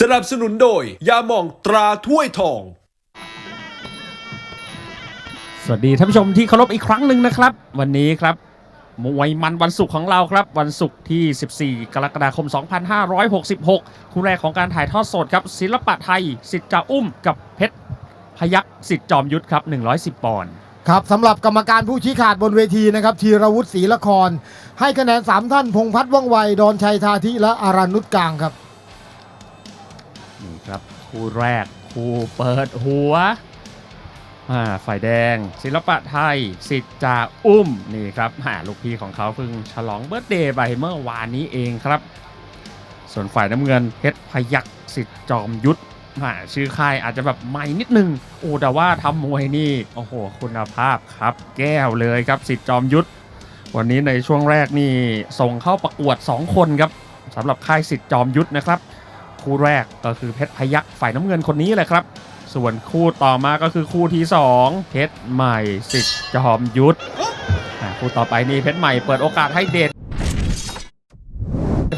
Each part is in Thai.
สนับสนุนโดย ยาหม่องตราถ้วยทอง สวัสดีท่านผู้ชมที่เคารพอีกครั้งหนึ่งนะครับ วันนี้ครับมวยมันวันศุกร์ของเราครับ วันศุกร์ที่ 14 กรกฎาคม 2566 คู่แรกของการถ่ายทอดสดครับ ศิลปะไทย สิทธิ์จ่าอุ้มกับเพชรพยักสิทธิ์จอมยุทธครับ 110 ปอนด์ครับสำหรับกรรมการผู้ชี้ขาดบนเวทีนะครับธีรวุฒิศรีละคร ให้คะแนน 3 ท่านพงษ์พัฒน์ว่องไวดอนชัยทาธิและอารันนุชกลางครับ นี่ครับ คู่แรก คู่เปิดหัวอ่าฝ่ายแดง ศิลปะไทย สิทธิ์จ่าอุ้ม นี่ครับหาลูกพี่ของเขาเพิ่งฉลองเบิร์ตเดย์ไปเมื่อวานนี้เองครับ ส่วนฝ่ายน้ำเงินเพชรพยักสิทธิ์จอมยุทธอ่าชื่อค่ายอาจจะแบบใหม่นิดนึง โอ้แต่ว่าทำมวยนี่ โอ้โห คุณภาพครับ แก้วเลยครับสิทธิ์จอมยุทธวันนี้ในช่วงแรกนี่ส่งเข้าประกวด 2 คนครับสำหรับค่ายสิทธิ์จอมยุทธนะครับ คู่แรกก็คือเพชรพยักฝ่ายน้ำเงินคนนี้แหละครับ ส่วนคู่ต่อมาก็คือคู่ที่ 2 เพชรใหม่สิทธิ์จอมยุทธคู่ต่อไปนี่เพชรใหม่เปิดโอกาสให้เดช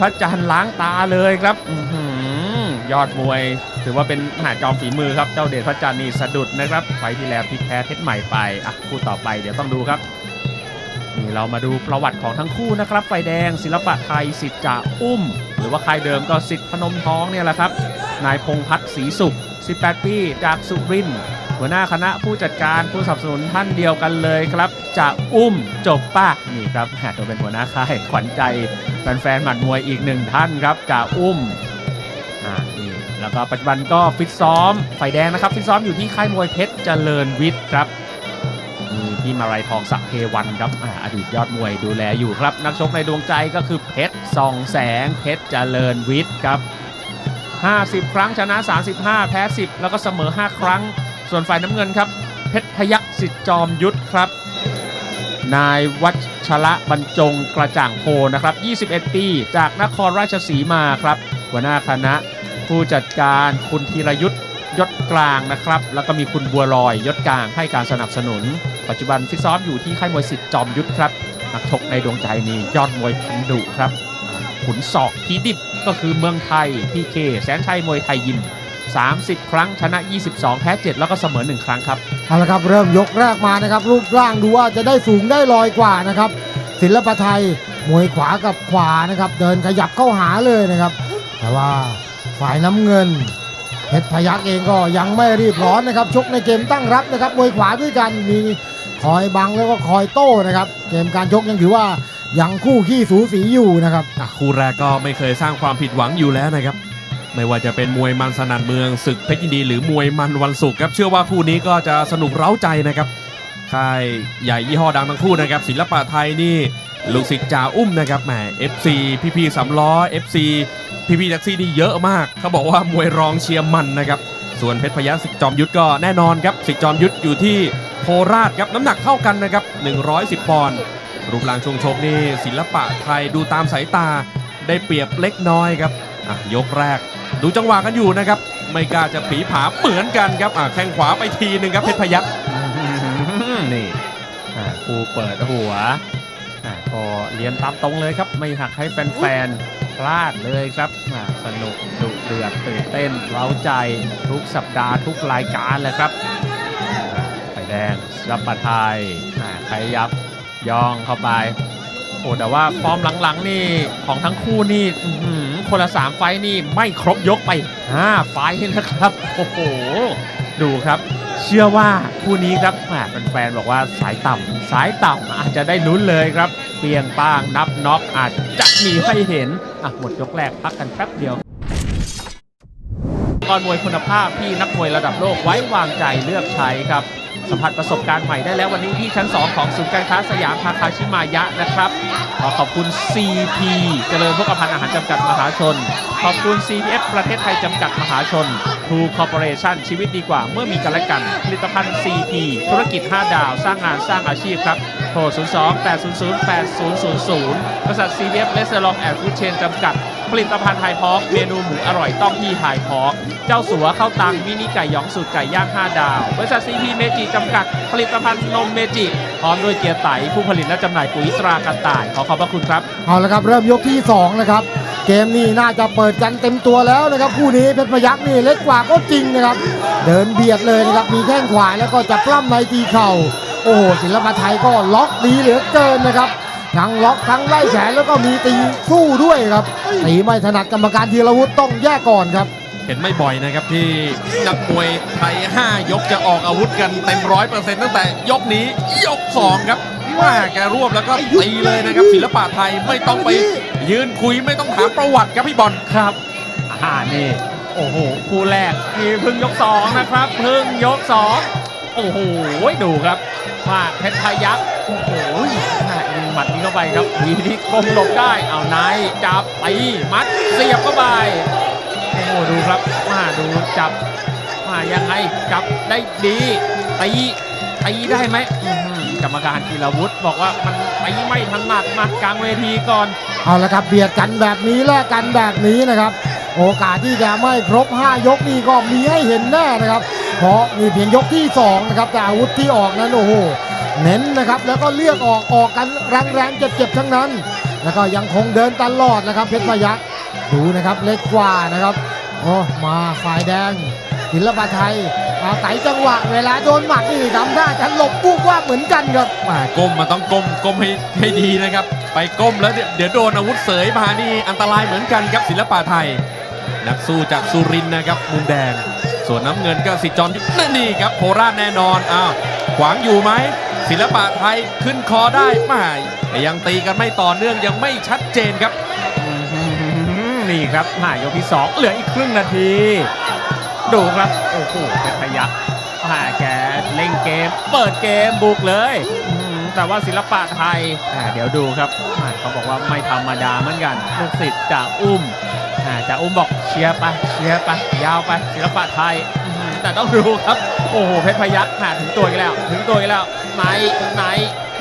พระจันทร์ล้างตาเลยครับอยอดมวย ถือว่าเป็นมหาจอมฝีมือครับเจ้าเดชพระจันทร์นี่สะดุดนะครับไฟที่แล้วพลิกแพ้เพชรใหม่ไปอะคู่ต่อไปเดี๋ยวต้องดูครับนี่เรามาดูประวัติของทั้งคู่นะครับ ไฟแดงศิลปะไทยสิทธิ์จ่าอุ้ม รือว่าค่ายเดิมก็สิทธิ์พนมท้องเนี่ยแหละครับ นายพงษ์พัฒน์ศรีสุข 18 ปี จากสุรินทร์หัวหน้าคณะผู้จัดการผู้สนับสนุนท่านเดียวกันเลยครับ จะอุ้มจบป้านี่ครับแหมตัวเป็นหัวหน้าค่ายขวัญใจแฟนๆหมัดมวยอีกหนึ่งท่านครับจะอุ้มอ่านี่แล้วก็ปัจจุบันก็ฟิตซ้อมไฟแดงนะครับฟิตซ้อมอยู่ที่ค่ายมวยเพชรเจริญวิทย์ครับ มีพี่มาลัยทองศักเทวันครับอาอดีตยอดมวยดูแลอยู่ครับ นักชกในดวงใจก็คือเพชรส่องแสงเพชรเจริญวิทย์ครับ 50 ครั้งชนะ 35 แพ้ 10 แล้วก็เสมอ 5 ครั้ง ส่วนฝ่ายน้ำเงินครับ เพชรพยักสิทธิ์จอมยุทธครับ นายวัชระบรรจงกระจ่างโพนะครับ 21 ปี จากนครราชสีมาครับ หัวหน้าคณะผู้จัดการคุณธีรยุทธ์ยศกลางนะครับ แล้วก็มีคุณบัวลอยยศกลางให้การสนับสนุน ปัจจุบันฟิตซ้อมอยู่ที่ค่ายมวยสิทธิ์จอมยุทธครับ นักชกในดวงใจนี่ยอดมวยพันดุครับ ขุนศอกทีดิบก็คือเมืองไทยพีเคแสนชัยมวยไทยยิม 30 ครั้งชนะ 22 แพ้ 7 แล้วก็เสมอ 1 ครั้งครับเอาละครับเริ่มยกแรกมานะครับ รูปร่างดูว่าจะได้สูงได้ลอยกว่านะครับ ศิลปะไทยมวยขวากับขวานะครับ เดินขยับเข้าหาเลยนะครับ แต่ว่าฝ่ายน้ำเงินเพชรพยักเองก็ยังไม่รีบร้อนนะครับ ชกในเกมตั้งรับนะครับมวยขวาด้วยกันมี อยบังแล้วก็คอยโต้นะครับเกมการชกยังถือว่ายังคู่ขี้สูสีอยู่นะครับคู่แรกก็ไม่เคยสร้างความผิดหวังอยู่แล้วนะครับ ไม่ว่าจะเป็นมวยมันสนันเมืองศึกเพชรยินดี หรือมวยมันวันศุกร์ครับเชื่อว่าคู่นี้ก็จะสนุกเร้าใจนะครับค่ายใหญ่ยี่ห้อดังทั้งคู่นะครับ ศิลปะไทยนี่ลูกศิษย์จ่าอุ้มนะครับแหม FC พี่พี่สามล้อ FC พี่พี่แท็กซี่นี่เยอะมาก เขาบอกว่ามวยรองเชียร์มันนะครับ ส่วนเพชรพยัคฆ์สิจอมยุทธก็แน่นอนครับสิจอมยุทธอยู่ที่โคราชครับน้ำหนักเท่ากันนะครับ 110 ปอนด์รูปร่างช่วงชกนี่ศิลปะไทยดูตามสายตาได้เปรียบเล็กน้อยครับอะยกแรก ดูจังหวะกันอยู่นะครับ ไม่กล้าจะผีผาเหมือนกันครับอะแข้งขวาไปทีหนึ่งครับเพชรพยักษ์นี่ครูเปิดหัว พอเรียนตามตรงเลยครับ ไม่หักให้แฟนๆ พลาดเลยครับสนุกดุเดือดตื่นเต้นเร้าใจทุกสัปดาห์ทุกรายการเลยครับอ่าไฟแดงรับปะไทยอ่าขยับย่องเข้าไปโอ้แต่ว่าฟอร์มหลังๆนี่ของทั้งคู่นี่คนละสามไฟนี่ไม่ครบยกไป5ไฟนะครับ โอ้โห ดูครับ เชื่อว่าคู่นี้ครับแหมแฟนๆบอกว่าสายต่ำสายต่ำอาจจะได้ลุ้นเลยครับ เปียงป้างนับน็อกอาจจะมีให้เห็นอะหมดยกแรกพักกันแป๊บเดียวกรมวยคุณภาพที่นักมวยระดับโลกไว้วางใจเลือกใช้ครับสัมผัสประสบการณ์ใหม่ได้แล้ววันนี้ที่ชั้น 2 ของศูนย์การค้าสยามทาคาชิมายะนะครับ ขอขอบคุณ CP เจริญพกพันธ์อาหารจำกัดมหาชน ขอบคุณ CPF ประเทศไทยจำกัดมหาชน True Corporation ชีวิตดีกว่าเมื่อมีกันและกัน ผลิตภัณฑ์ CP ธุรกิจ 5 ดาว สร้างงานสร้างอาชีพครับโทร 02 800 8000 บริษัท CPF เลสเซอรองแอนด์ฟู้ดเชนจำกัด ผลิตภัณฑ์ไฮพอกเมนูหมูอร่อยต้องที่ไฮพอกเจ้าสัวเข้าตังมินิไก่ยองสูตรไก่ย่าง 5 ดาว บริษัท CP เมจิจำกัด ผลิตภัณฑ์นมเมจิ พร้อมด้วยเกียร์ไตผู้ผลิตและจำหน่ายปุ๋ยตรากระต่าย ขอขอบพระคุณครับ เอาละครับ เริ่มยกที่ 2 นะครับ เกมนี้น่าจะเปิดกันเต็มตัวแล้วนะครับคู่นี้เพชรพยักษ์นี่เล็กกว่าก็จริงนะครับ เดินเบียดเลยนะครับมีแข้งขวาแล้วก็จะปล้ำในตีเข่า โอ้โหศิลปะไทยก็ล็อกดีเหลือเกินนะครับทั้งล็อกทั้งไล่แขนแล้วก็มีตีสู้ด้วยครับตีไม่ถนัดกรรมการธีรวุฒิต้องแยกก่อนครับ เห็นไม่บ่อยนะครับที่นักมวยไทย 5 ยกจะออกอาวุธกันเต็มร้อยเปอร์เซ็นต์ตั้งแต่ยกนี้ยก 2 ครับ ว่าแกรวบแล้วก็ตีเลยนะครับ ศิลปะไทยไม่ต้องไปยืนคุยไม่ต้องถามประวัติครับพี่บอลครับอ่านี่โอ้โหคู่แรกนี่พึ่งยกสองนะครับพึ่งยกสองโอ้โหดูครับว่าเพชรพยักษ์โอ้โหน่ายิงหมัดนี้เข้าไปครับทีที่ก้มหลบได้เอานายจับตีมัดเสียบเข้าไปโอ้โหดูครับมาดูจับมายังไงจับได้ดีตีตีได้ไหมอื้อหือ กรรมการกีรวุฒิบอกว่ามันตีไม่ถนัดมากลางเวทีก่อน เอาละครับเบียดกันแบบนี้แลกกันแบบนี้นะครับ โอกาสที่จะไม่ครบ 5 ยกนี่ก็มีให้เห็นแน่นะครับ เพราะมีเพียงยกที่ 2 นะครับ แต่อาวุธที่ออกนั้นโอ้โหเน้นนะครับ แล้วก็เลือกออกออกกันแรงๆเจ็บๆทั้งนั้น แล้วก็ยังคงเดินตลอดนะครับเพชรพยักษ์ดูนะครับเล็กกว่านะครับโอ้มาฝ่ายแดงศิลปะไทย อาศัยจังหวะเวลาโดนหมัดนี่ทำท่าจะหลบปุ๊บว่าบเหมือนกันครับมาก้มมันต้องก้มก้มให้ให้ดีนะครับ ไปก้มแล้วเดี๋ยวเดี๋ยวโดนอาวุธเสยมานี่อันตรายเหมือนกันครับศิลปะไทย นักสู้จากสุรินทร์นะครับมุมแดง ส่วนน้ำเงินก็สิทธิ์จอมยุทธนั่นนี่ครับโคราชแน่นอนอ้าวขวางอยู่ไหมศิลปะไทยขึ้นคอได้ไม่แต่ยังตีกันไม่ต่อเนื่องยังไม่ชัดเจนครับอื้อหือนี่ครับหายกที่ 2 เหลืออีกครึ่งนาที ดูครับ โอ้โหเป็นพยักหาแกเล่นเกม เปิดเกมบุกเลยอื้อหือแต่ว่าศิลปะไทยอ่าเดี๋ยวดูครับอ่าเขาบอกว่าไม่ธรรมดาเหมือนกันลูกศิษย์จากอุ้มอ่าจากอุ้มบอกเชียร์ไปเชียร์ไปยาวไปศิลปะไทยอื้อหือแต่ต้องดูครับ โอ้โหเพชรพยักหาถึงตัวอีกแล้ว ถึงตัวอีกแล้วไหนไหน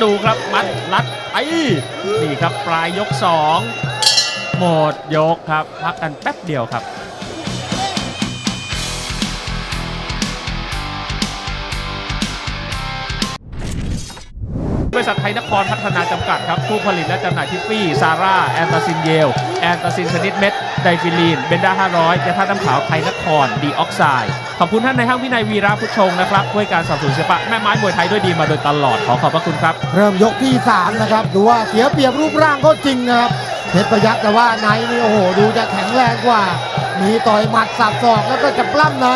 ดูครับมัดรัดไอ้นี่ครับปลายยกสองหมดยกครับ พักกันแป๊บเดียวครับ บริษัทไทยนครพัฒนาจำกัดครับผู้ผลิตและจำหน่ายทิฟฟี่ ซาร่า แอนตาซินเยล แอนตาซินชนิดเม็ด ไดฟิลีน เบนด้า 500ยาธาตุน้ำขาวไทยนคร ดีออกไซด์ ขอบคุณท่านในห้างวินัยวีระพุชงนะครับด้วยการสนับสนุนศิลปะแม่ไม้มวยไทยด้วยดีมาโดยตลอดขอขอบพระคุณครับ เริ่มยกที่3นะครับดูว่าเสียเปรียบรูปร่างก็จริงนะครับเพชรพยักษ์แต่ว่าในนี่โอ้โหดูจะแข็งแรงกว่า มีต่อยหมัดสับศอกแล้วก็จะปล้ำใน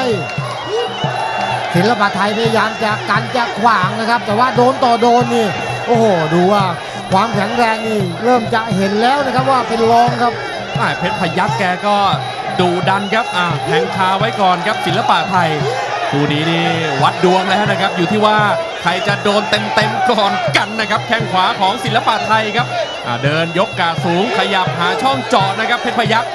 ศิลปะไทยพยายามจะกันจะขวางนะครับ แต่ว่าโดนต่อโดนนี่ โอ้โหดูว่าความแข็งแรงนี่เริ่มจะเห็นแล้วนะครับว่าเป็นรองครับอ่าเพชรพยักแกก็ดูดันครับอ่าแทงคาไว้ก่อนครับศิลปะไทยคู่นี้นี่วัดดวงแล้วนะครับ อยู่ที่ว่าใครจะโดนเต็มๆก่อนกันนะครับแข้งขวาของศิลปะไทยครับอ่าเดินยกกาสูงขยับหาช่องเจาะนะครับเพชรพยัก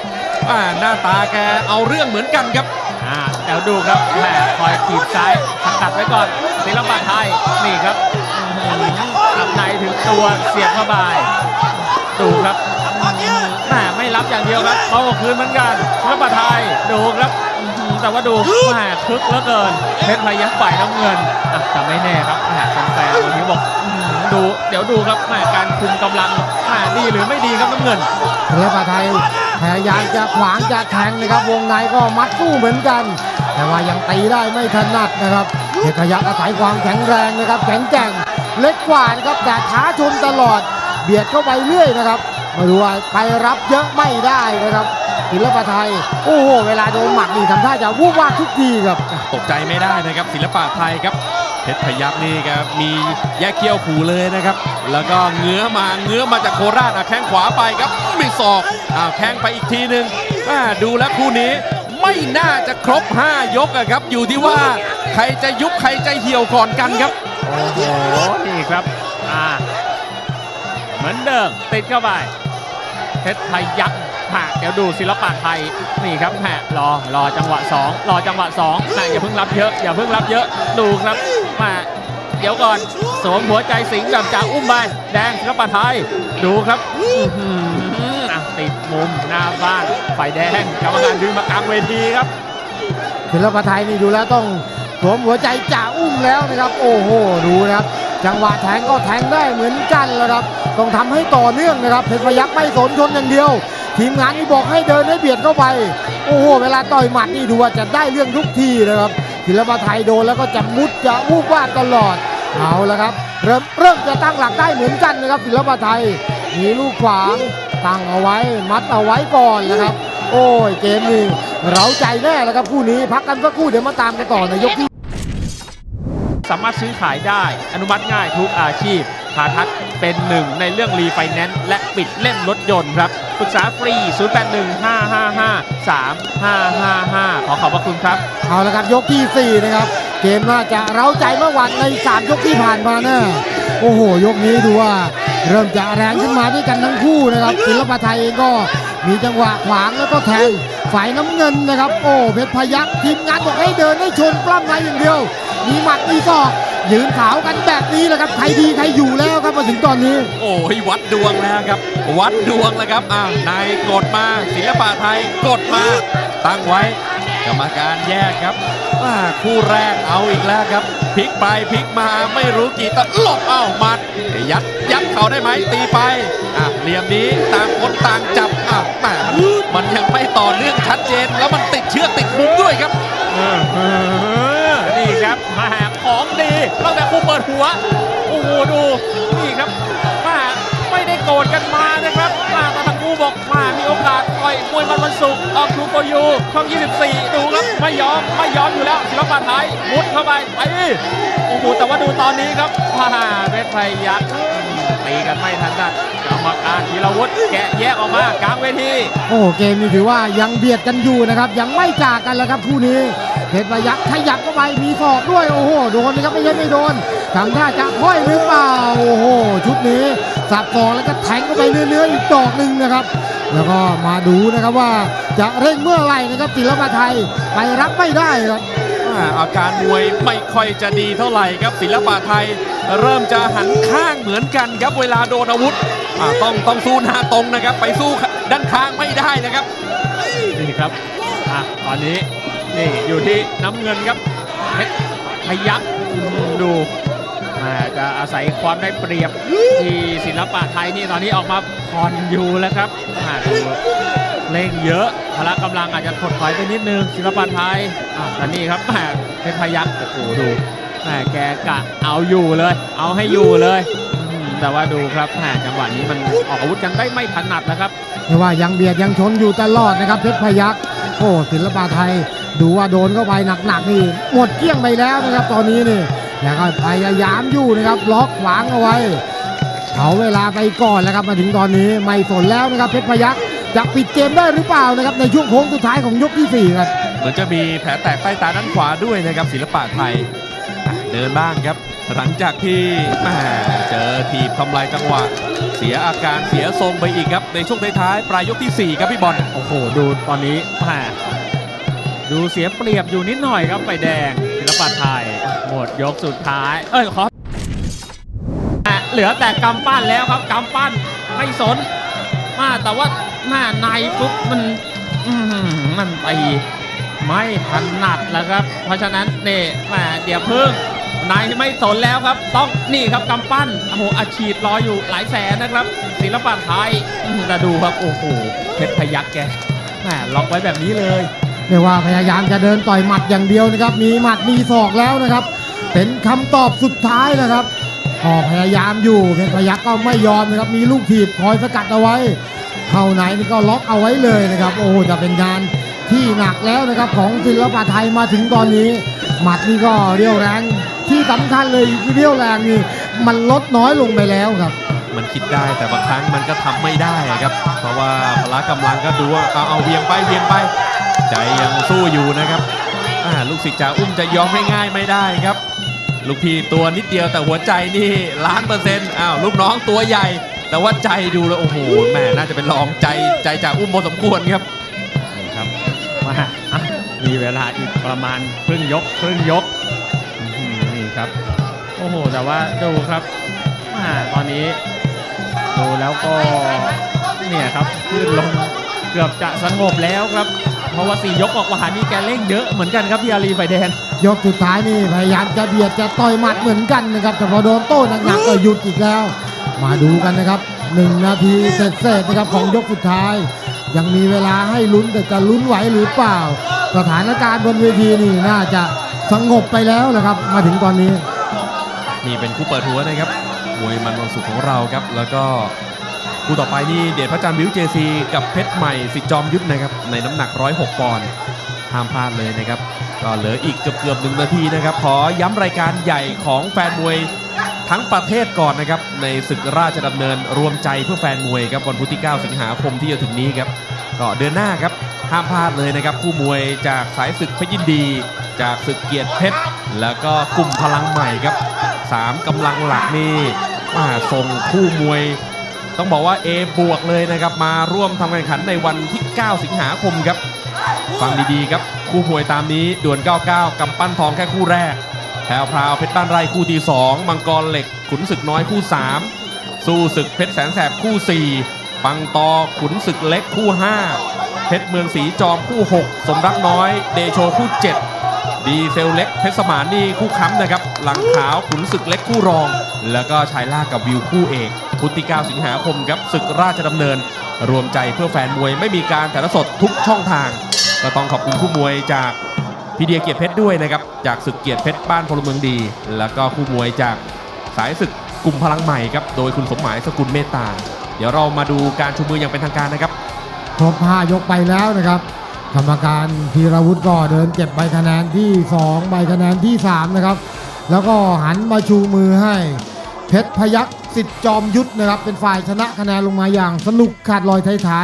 อ่าหน้าตาแกเอาเรื่องเหมือนกันครับอ่าเดี๋ยวดูครับแหมคอยขีดซ้ายสกัดไว้ก่อนศิลปะไทยนี่ครับอื้อหืออับ ในถึงตัวเสียบเข้าไปดูครับแหมไม่รับอย่างเดียวครับเอาคืนเหมือนกันศิลปะไทยดูครับแต่ว่าดูแหมคึกเหลือเกินเพชรพยักฝ่ายน้ำเงินแต่ไม่แน่ครับแหมแฟนๆวันนี้บอกดูเดี๋ยวดูครับแหมการคุมกำลังแหมดีหรือไม่ดีครับน้ำเงินศิลปะไทยพยายามจะขวางจะแทงนะครับ วงในก็มัดสู้เหมือนกัน แต่ว่ายังตีได้ไม่ถนัดนะครับเพชรพยักษ์อาศัยความแข็งแรงนะครับ แข็งแกร่ง เล็กกว่านะครับแต่ท้าชนตลอด เบียดเข้าไปเรื่อยนะครับ มาดูว่าไปรับเยอะไม่ได้นะครับศิลปะไทย โอ้โห เวลาโดนหมัดนี่ทำท่าจะวูบวาบทุกทีครับ ตกใจไม่ได้นะครับศิลปะไทยครับเพชรพยักนี่ครับมีแยกเขี้ยวขู่เลยนะครับ แล้วก็เงื้อมาเงื้อมาจากโคราชอะแข้งขวาไปครับมีศอกอ้าวแข้งไปอีกทีหนึ่งอ่าดูแล้วคู่นี้ไม่น่าจะครบ 5 ยกอะครับ อยู่ที่ว่าใครจะยุบใครจะเหี่ยวก่อนกันครับ โอ้โหนี่ครับอ่าเหมือนเดิมติดเข้าไปเพชรไทยยักษ์หากเดี๋ยวดูศิลปะไทยนี่ครับแหมรอรอจังหวะ 2 รอจังหวะ2แหมอย่าเพิ่งรับเยอะอย่าเพิ่งรับเยอะดูครับแหมเดี๋ยวก่อนสวมหัวใจสิงห์แบบจากอุ้มไปแดงศิลปะไทยดูครับอื้อหืออะติดมุมหน้าบ้านไฟแดงกรรมการดึงมากลางเวทีครับศิลปะไทยนี่ดูแล้วต้อง สวมหัวใจจ่าอุ้มแล้วนะครับ โอ้โหดูนะครับจังหวะแทงก็แทงได้เหมือนกันแล้วครับ ต้องทำให้ต่อเนื่องนะครับเพชรพยักไม่สนชนอย่างเดียว ทีมงานนี่บอกให้เดินให้เบียดเข้าไป โอ้โหเวลาต่อยหมัดนี่ดูว่าจะได้เรื่องทุกทีนะครับศิลปะไทยโดนแล้วก็จะมุดจะวูบวาดตลอดเอาละครับ เริ่มเริ่มจะตั้งหลักได้เหมือนกันนะครับศิลปะไทยมีลูกขวางตั้งเอาไว้มัดเอาไว้ก่อนนะครับ โอ้ยเกมนี้เร้าใจแน่แล้วครับคู่นี้พักกันสักครู่เดี๋ยวมาตามกันต่อในยกที่สามารถซื้อขายได้อนุมัติง่ายทุกอาชีพพาทัศน์เป็นหนึ่งในเรื่องรีไฟแนนซ์และปิดเล่มรถยนต์ครับปรึกษาฟรี 0815553555 ขอขอบพระคุณครับ เอาละครับยกที่ 4 นะครับ เกมน่าจะเร้าใจเมื่อวันใน 3 ยกที่ผ่านมาแน่โอ้โห ยกนี้ดูว่า เริ่มจะแรงขึ้นมาด้วยกันทั้งคู่นะครับศิลปะไทยเองก็ มีจังหวะขวางแล้วก็แทงฝ่ายน้ำเงินนะครับ โอ้เพชรพยักทีมงานบอกให้เดินให้ชนปล้ำในอย่างเดียว มีหมัดมีศอกยืนขาวกันแบบนี้แหละครับใครดีใครอยู่แล้วครับมาถึงตอนนี้ โอ้ยวัดดวงแล้วครับ วัดดวงแล้วครับอ่านายกดมาศิลปะไทยกดมา ตั้งไว้กรรมการแยกครับอ่า คู่แรกเอาอีกแล้วครับพลิกไปพลิกมาไม่รู้กี่ตะหลบเอ้ามัด ยัดยัดเขาได้ไหมตีไปอะเหลี่ยมนี้ต่างคนต่างจับอะแหมมันยังไม่ต่อเนื่องชัดเจน แล้วมันติดเชือกติดมุมด้วยครับนี่ครับมาหาของดีตั้งแต่คู่เปิดหัวโอ้โหดูนี่ครับมาไม่ได้โกรธกันมานะครับมาตั้ง บอกมามีโอกาสต่อยมวยมันวันศุกร์ออกทูโกยูช่อง 24 ดูครับไม่ยอมไม่ยอมอยู่แล้วศิลปะไทยมุดเข้าไปไปโอ้โหแต่ว่าดูตอนนี้ครับมาเพชรไพยักษ์ตีกันไม่ทันดัดกรรมการธีรวุฒิแกะแยกออกมากลางเวทีโอ้เกมนี้ถือว่ายังเบียดกันอยู่นะครับ ยังไม่จากกันแล้วครับคู่นี้เพชรพยักขยับเข้าไปมีศอกด้วยโอ้โหโดนนะครับไม่ใช่ไม่โดนทำท่าจะห้อยหรือเปล่าโอ้โหชุดนี้ สับศอกแล้วก็แทงเข้าไปเนื้อๆอีกดอกหนึ่งนะครับ แล้วก็มาดูนะครับว่าจะเร่งเมื่อไหร่นะครับศิลปะไทยไปรับไม่ได้ครับอ่าอาการมวยไม่ค่อยจะดีเท่าไหร่ครับศิลปะไทย เริ่มจะหันข้างเหมือนกันครับเวลาโดนอาวุธอ่าต้องต้องสู้หน้าตรงนะครับ ไปสู้ด้านข้างไม่ได้นะครับนี่ครับอะตอนนี้นี่อยู่ที่น้ำเงินครับเพชรพยักษ์อืมดูอ่า จะอาศัยความได้เปรียบที่ศิลปะไทยนี่ตอนนี้ออกมาผ่อนอยู่แล้วครับอ่าดูเร่งเยอะพละกำลังอาจจะถดถอยไปนิดนึงศิลปะไทยอ่าแต่นี่ครับแหม่เพชรพยักษ์โอ้โหดูแหม่แกกะเอาอยู่เลย เอาให้อยู่เลยอืมแต่ว่าดูครับแหม่จังหวะนี้มันออกอาวุธกันได้ไม่ถนัดนะครับไม่ว่ายังเบียดยังชนอยู่ตลอดนะครับเพชรพยักโอ้ศิลปะไทย ดูว่าโดนเข้าไปหนักๆนี่หมดเกลี้ยงไปแล้วนะครับตอนนี้นี่ แล้วก็พยายามอยู่นะครับ ล็อกขวางเอาไว้เอาเวลาไปก่อนแล้วครับมาถึงตอนนี้ไม่สนแล้วนะครับเพชรพยักจะปิดเกมได้หรือเปล่านะครับในช่วงโค้งสุดท้ายของยกที่สี่ครับเหมือนจะมีแผลแตกใต้ตาด้านขวาด้วยนะครับศิลปะไทยอะเดินบ้างครับ หลังจากที่แหม่เจอทีบทำลายจังหวะ เสียอาการเสียทรงไปอีกครับ ในช่วงท้ายๆปลายยกทีสี่ 4 ครับพี่บอลโอ้โห ดูตอนนี้แหม่ดูเสียเปรียบอยู่นิดหน่อยครับไฟแดงศิล ปะไทยหมดยกสุดท้าย เอ้ยขอเหลือแต่กำปั้นแล้วครับกำปั้นไม่สน มาแต่ว่าหน้าในปุ๊บมันมันตีไม่ถนัดแล้วครับ เพราะฉะนั้นนี่แหมเดี๋ยวพึ่งในไม่สนแล้วครับ ต้องนี่ครับกำปั้นโอ้โหอาชีพรออยู่หลายแสนนะครับ ศิลปะไทยอื้อหือแต่ดูครับโอ้โหเพชรพยักแกแหมล็อกไว้แบบนี้เลย เรียกว่าพยายามจะเดินต่อยหมัดอย่างเดียวนะครับ มีหมัดมีศอกแล้วนะครับ เป็นคำตอบสุดท้ายนะครับก็พยายามอยู่เพชรพยักก็ไม่ยอมนะครับ มีลูกถีบคอยสกัดเอาไว้ เข้าไหนนี่ก็ล็อกเอาไว้เลยนะครับ โอ้โหจะเป็นงานที่หนักแล้วนะครับของศิลปะไทยมาถึงตอนนี้ หมัดนี่ก็เรียวแรงที่สำคัญเลยเรียวแรงนี่มันลดน้อยลงไปแล้วครับ มันคิดได้แต่บางครั้งมันก็ทำไม่ได้ครับ เพราะว่าพละกำลังก็ดูว่าเอาเอาเวียงไปเวียงไป ใจยังสู้อยู่นะครับลูกศิษย์จ่าอุ้มจะยอมง่ายๆไม่ได้ครับ ลูกพี่ตัวนิดเดียวแต่หัวใจนี่ล้านเปอร์เซ็นต์อ้าวลูกน้องตัวใหญ่ แต่ว่าใจดูแล้วโอ้โหแหม่น่าจะเป็นรองใจใจจ่าอุ้มพอสมควรครับนี่ครับมามีเวลาอีกประมาณครึ่งยกครึ่งยกนี่ครับโอ้โหแต่ว่าดูครับมาตอนนี้ดูแล้วก็เนี่ยครับขึ้นลงเกือบจะสงบแล้วครับ เพราะว่าสี่ยกออกมานี่แกเร่งเยอะเหมือนกันครับพี่อารีไฟแดงยกสุดท้ายนี่พยายามจะเบียดจะต่อยหมัดเหมือนกันนะครับแต่พอโดนโต้หนักๆก็หยุดอีกแล้ว มาดูกันนะครับ1นาทีเสร็จๆนะครับของยกสุดท้าย ยังมีเวลาให้ลุ้นแต่จะลุ้นไหวหรือเปล่า สถานการณ์บนเวทีนี่น่าจะสงบไปแล้วนะครับมาถึงตอนนี้นี่เป็นคู่เปิดหัวนะครับมวยมันวันศุกร์ของเราครับ แล้วก็ คู่ต่อไปนี่เดชพระจันทร์วิวเจซีกับเพชรใหม่สิจอมยุทธนะครับในน้ำหนัก 106 ปอนด์ห้ามพลาดเลยนะครับ ก็เหลืออีกเกือบเกือบหนึ่งนาทีนะครับ ขอย้ำรายการใหญ่ของแฟนมวยทั้งประเทศก่อนนะครับ ในศึกราชดำเนินรวมใจเพื่อแฟนมวยครับวันพุธที่ 9 สิงหาคมที่จะถึงนี้ครับก็เดือนหน้าครับห้ามพลาดเลยนะครับ คู่มวยจากสายศึกเพชรยินดี จากศึกเกียรติเพชรแล้วก็กลุ่มพลังใหม่ครับสามกำลังหลักนี่มาส่งคู่มวย ต้องบอกว่า A บวกเลยนะครับ มาร่วมทำการแข่งขันในวันที่ 9 สิงหาคมครับ ฟังดีๆครับ คู่มวยตามนี้ด่วน 99กำปั้นทองแค่คู่แรกแพรวพราวเพชรบ้านไร่คู่ที่2มังกรเหล็ก ขุนศึกน้อยคู่ 3 สู้ศึกเพชรแสนแสบคู่ 4 ปังตอขุนศึกเล็กคู่ 5 เพชรเมืองศรีจอมคู่ 6 สมรักน้อย เดโชคู่ 7 ดีเซลเล็กเพชรสมานนี่คู่ค้ำนะครับ หลังขาวขุนศึกเล็กคู่รอง แล้วก็ชายล่ากับวิวคู่เอก พุธที่ 9 สิงหาคมครับศึกราชดำเนิน รวมใจเพื่อแฟนมวยไม่มีการถ่ายทอดสดทุกช่องทาง ก็ต้องขอบคุณคู่มวยจากพีเดียเกียรติเพชรด้วยนะครับ จากศึกเกียรติเพชรบ้านพลเมืองดี แล้วก็คู่มวยจากสายศึกกลุ่มพลังใหม่ครับโดยคุณสมหมายสกุลเมตตา เดี๋ยวเรามาดูการชูมืออย่างเป็นทางการนะครับครบ5ยกไปแล้วนะครับกรรมการธีรวุฒิก็เดินเก็บใบคะแนนที่ 2 ใบคะแนนที่ 3 นะครับ แล้วก็หันมาชูมือให้ เพชรพยักษ์สิทธิ์จอมยุทธนะครับเป็นฝ่ายชนะคะแนนลงมาอย่างสนุกขาดลอยท้ายๆ